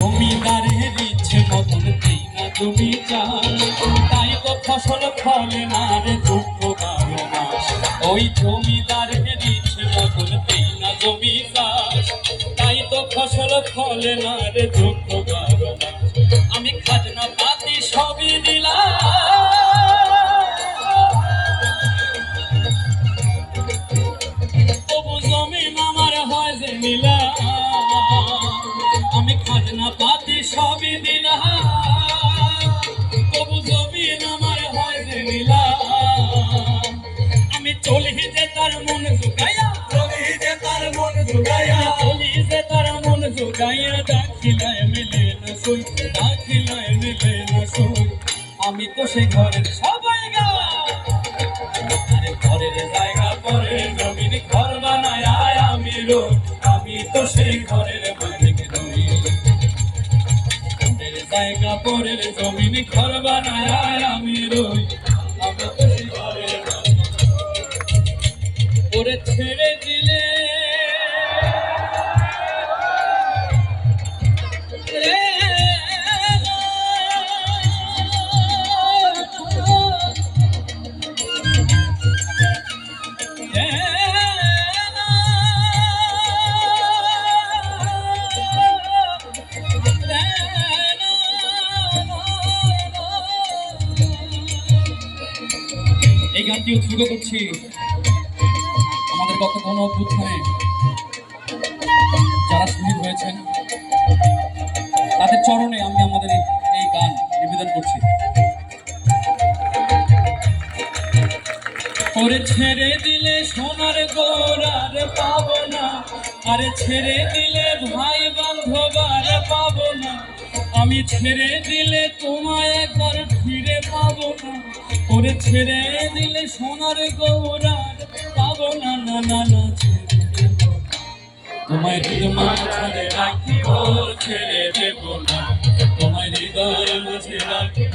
জমিদারের ইচ্ছে মতন দেই না চাষ তাই তো ফসল ফলে না রে দুঃখ বারো ওই জমিদারে দিচ্ছে মতন দেই না জমি চাষ তাই তো ফসল ফলে না রে দুঃখ বারো তো সেই ঘরের সবাই গা ঘরের জায়গা পরে জমিন ঘর বানায় আমি রোড, আমি তো সেই ঘরের মালিক নই ঘরের জায়গা পরে জমিন ঘর বানায় আমি রই আমি ঘরের। ওরে ছেড়ে দিলে উৎসর্গ করছি আমাদের গত গণ অভ্যুত্থানে যারা শহীদ হয়েছেন, তাদের চরণে আমি আমাদের এই- এই গান নিবেদন করছি। ওরে ছেড়ে দিলে সোনার গোড়ার পাবো না আরে ছেড়ে দিলে ভাই বান্ধব আর পাবো না আমি ছেড়ে দিলে তোমায় একবার ফিরে পাবো না ওরে ছেড়ে দিলে সোনার গৌরার পাবো না না না না। তোমায় হৃদয় মাঝে রাখিব, ছেড়ে দেবো না তোমায় হৃদয় মাঝে রাখিব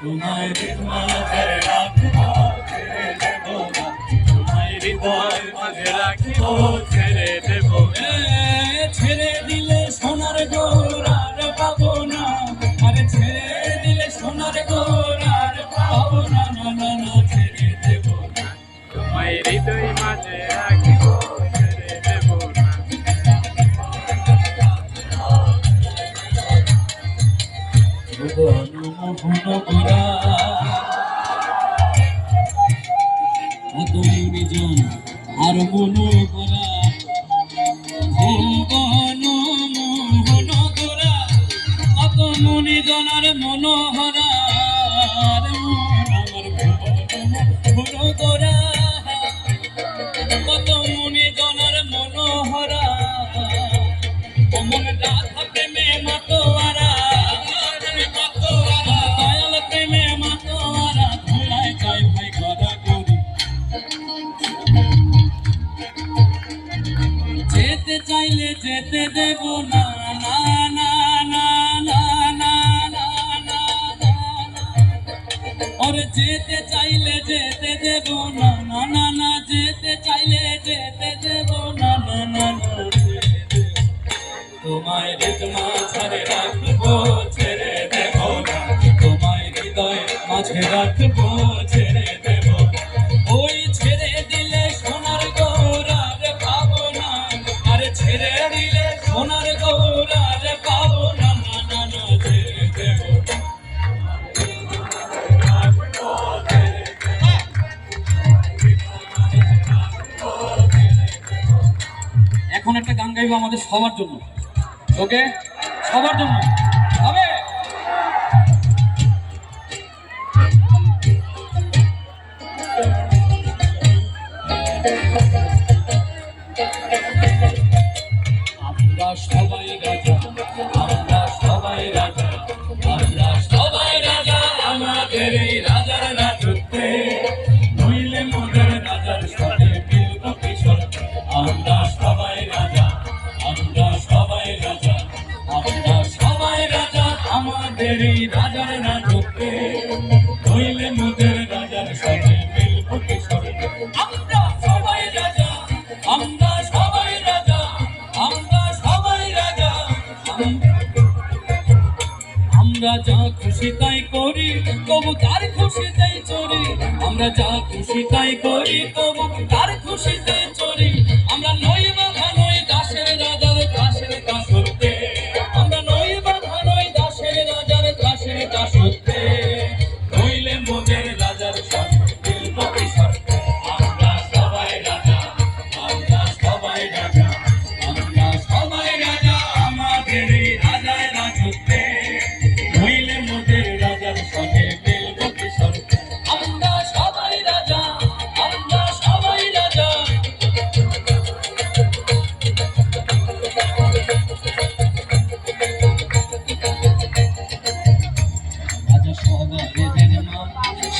তোমায় মাঝে রাখব ছেড়ে দেব হৃদয় মাঝে রাখিব ছেড়ে দেব ছেড়ে দিলে সোনার গৌরার পাবো না আরে ছেড়ে দিলে সোনার গৌরার পাবো না না না এত নিজন আর মন করা ভুবন মোহন করা কত মনি জনার মনোহরা আমার ভুবন মোহন করা কত মনি চাইলে যেতে দেব না না না না না না না না যেতে চাইলে যেতে দেব না না না না যেতে চাইলে যেতে দেব না না না না তোমায় রেত মাঝে রাখব ছেড়ে দেব না তোমায় হৃদয় মাঝে রাখব ছেড়ে চাইব আমাদের সবার জন্য। ওকে? সবার জন্য। হবে? সবাই খুশি তাই করি, তবু তার খুশি তাই চরি। আমরা যা খুশি তাই করি, তবু তার খুশি তাই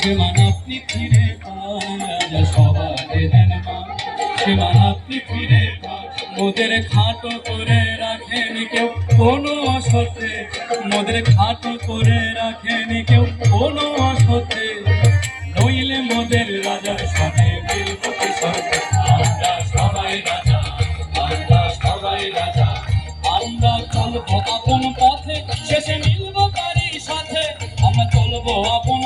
সেমান মোদের খাটো করে রাখেন কেউ, কোনো অসতে মোদের খাটো করে রাখেন কেউ, কোনো অসতে নইলে মোদের রাজার সাথে রাজা সবাই রাজা। আমরা চলবো আপন পথে, শেষে মিলবো তারই সাথে। আমরা চলবো আপন